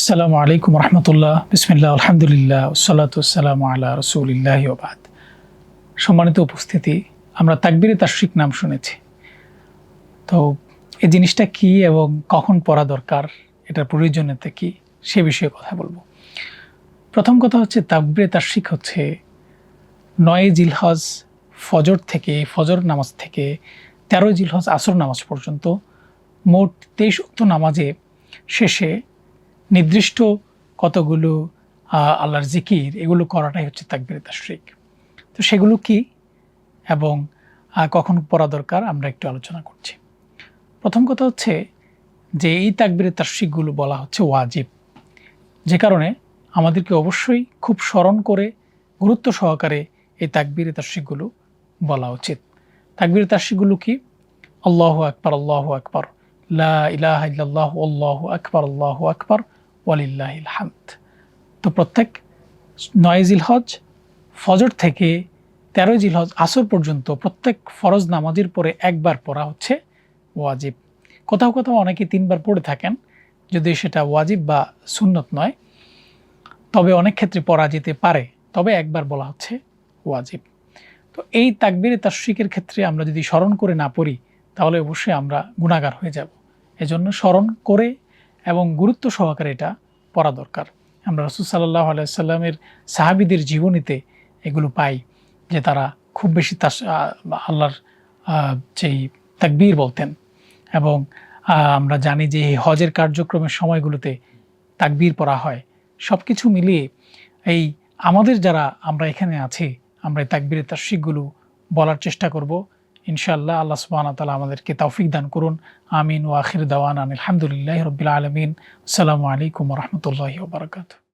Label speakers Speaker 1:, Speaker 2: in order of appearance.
Speaker 1: আসসালামু আলাইকুম রহমতুল্লাহ। বিসমিল্লা আলহামদুলিল্লাহ সালাতাম আল্লাহ রসুলিল্লাহ ওবাদ সম্মানিত উপস্থিতি, আমরা তাকবিরে তাশ্রিক নাম শুনেছি। তো এই জিনিসটা কি এবং কখন পড়া দরকার, এটার প্রয়োজনীয়তা কি, সে বিষয়ে কথা বলব। প্রথম কথা হচ্ছে, তাকবিরে তাশ্রিক হচ্ছে নয় জিলহজ ফজর থেকে, ফজর নামাজ থেকে তেরোই জিলহজ আসর নামাজ পর্যন্ত, মোট তেইশ উক্ত নামাজে শেষে নির্দিষ্ট কতগুলো আল্লাহর জিকির, এগুলো করাটাই হচ্ছে তাকবির তাশরিক। তো সেগুলো কি এবং কখন পড়া দরকার আমরা একটু আলোচনা করছি। প্রথম কথা হচ্ছে যে এই তাকবিরের তাশরিকগুলো বলা হচ্ছে ওয়াজিব। যে কারণে আমাদেরকে অবশ্যই খুব স্মরণ করে গুরুত্ব সহকারে এই তাকবির তাশরিকগুলো বলা উচিত। তাকবির তাশরিকগুলো কি? আল্লাহ আকবর আল্লাহ আকবর, লা ইলাহা ইল্লাল্লাহু, আল্লাহু আকবর, আল্লাহ আকবর ওয়ালিল্লাহিল হামদ। তো প্রত্যেক নয় জিলহজ ফজর থেকে তেরোই জিলহজ আসর পর্যন্ত প্রত্যেক ফরজ নামাজের পরে একবার পড়া হচ্ছে ওয়াজিব। কোথাও কোথাও অনেকে তিনবার পড়ে থাকেন, যদি সেটা ওয়াজিব বা সুন্নত নয়, তবে অনেক ক্ষেত্রে পড়া যেতে পারে, তবে একবার বলা হচ্ছে ওয়াজিব। তো এই তাকবিরে তাশ্রিকের ক্ষেত্রে আমরা যদি স্মরণ করে না পড়ি, তাহলে অবশ্যই আমরা গুণাগার হয়ে যাব। এজন্য স্মরণ করে এবং গুরুত্ব সহকারে এটা পড়া দরকার। আমরা রসুল সাল্লাহ আলাইসাল্লামের সাহাবিদের জীবনীতে এগুলো পাই যে তারা খুব বেশি তাস আল্লাহর যেই তাকবীর বলতেন এবং আমরা জানি যে এই হজের কার্যক্রমের সময়গুলোতে তাকবীর পড়া হয়। সব কিছু মিলিয়ে এই আমাদের যারা আমরা এখানে আছি, আমরা এই তাকবীরের তাস্বিকগুলো বলার চেষ্টা করব। ইনশাআল্লাহ আল্লাহ সুবহানাহু ওয়া তাআলা আমাদেরকে তৌফিক দান করুন আমিন ওয়া আখির দাওয়ানা আলহামদুলিল্লাহি রাব্বিল আলামিন আসসালামু আলাইকুম ওয়া রাহমাতুল্লাহি ওয়া বারাকাতুহু